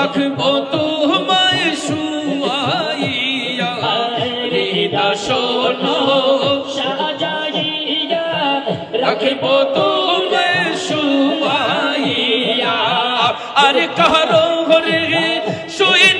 রাখব তোমায় শুয়াইয়া। হৃদা শোনো সাজাইয়া রাখব তোমায় শুয়াইয়া। আরে কাহারো ঘরে শুইন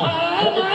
oh, oh.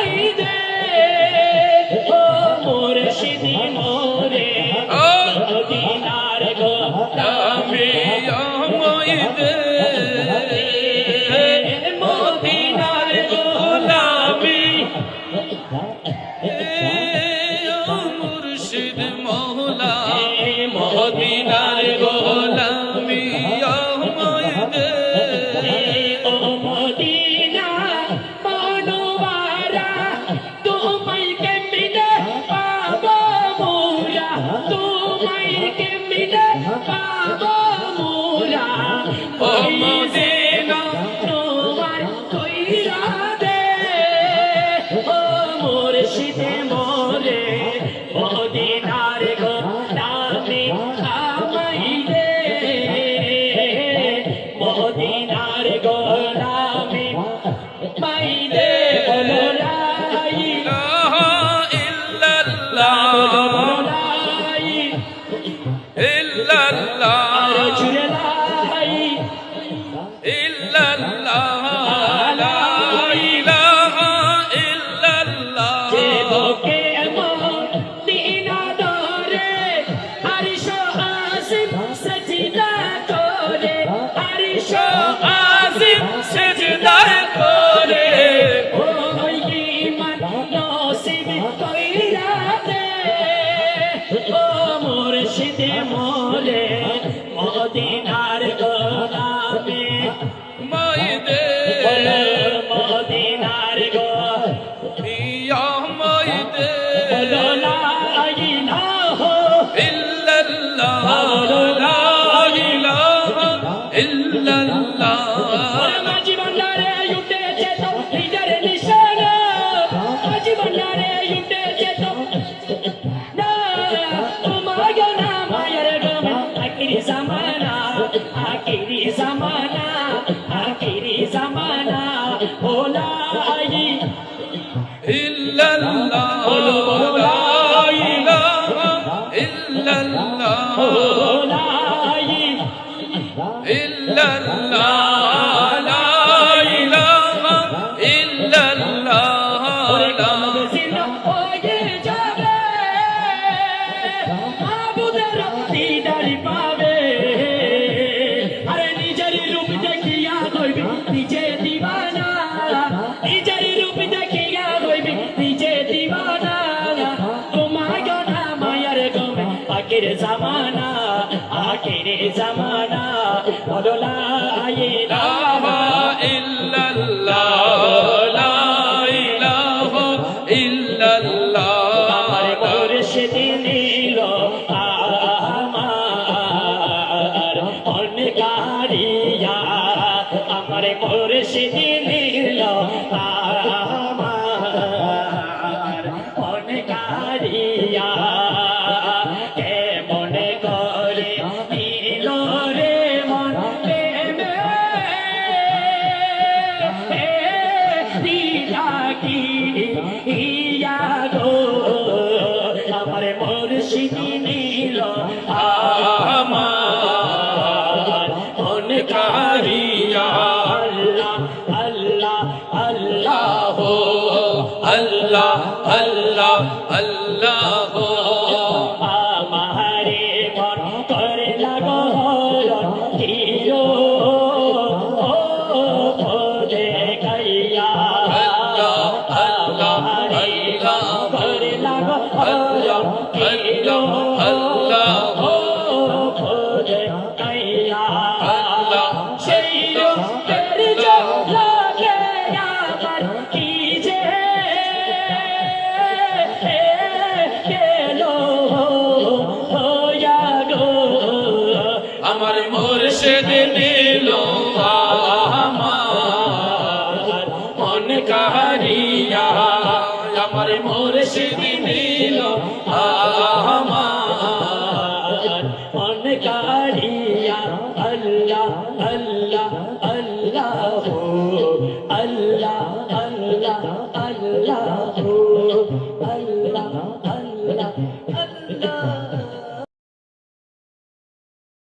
নসিব কইরা দে। ও মুর্শিদ মোলে মদিনার গোলামে। মই দে মদিনার গো। ইয়া মই জীবন রে উঠেছে তো হিজর নি জামানা ওলাই। ইল্লাল্লাহ ওলাই। ইল্লাল্লাহ। ওলাই। ইল্লাল্লাহ। আখেরে জামানা বলো লা ইলাহা ইল্লাল্লাহ লা ইলাহা ইল্লাল্লাহ। আমার মুর্শিদ নীল আমার অনকারিয়া। আমার মুর্শিদ নীল আমার शील Allah कहरियालो हा हुन कहरिया भला भला भला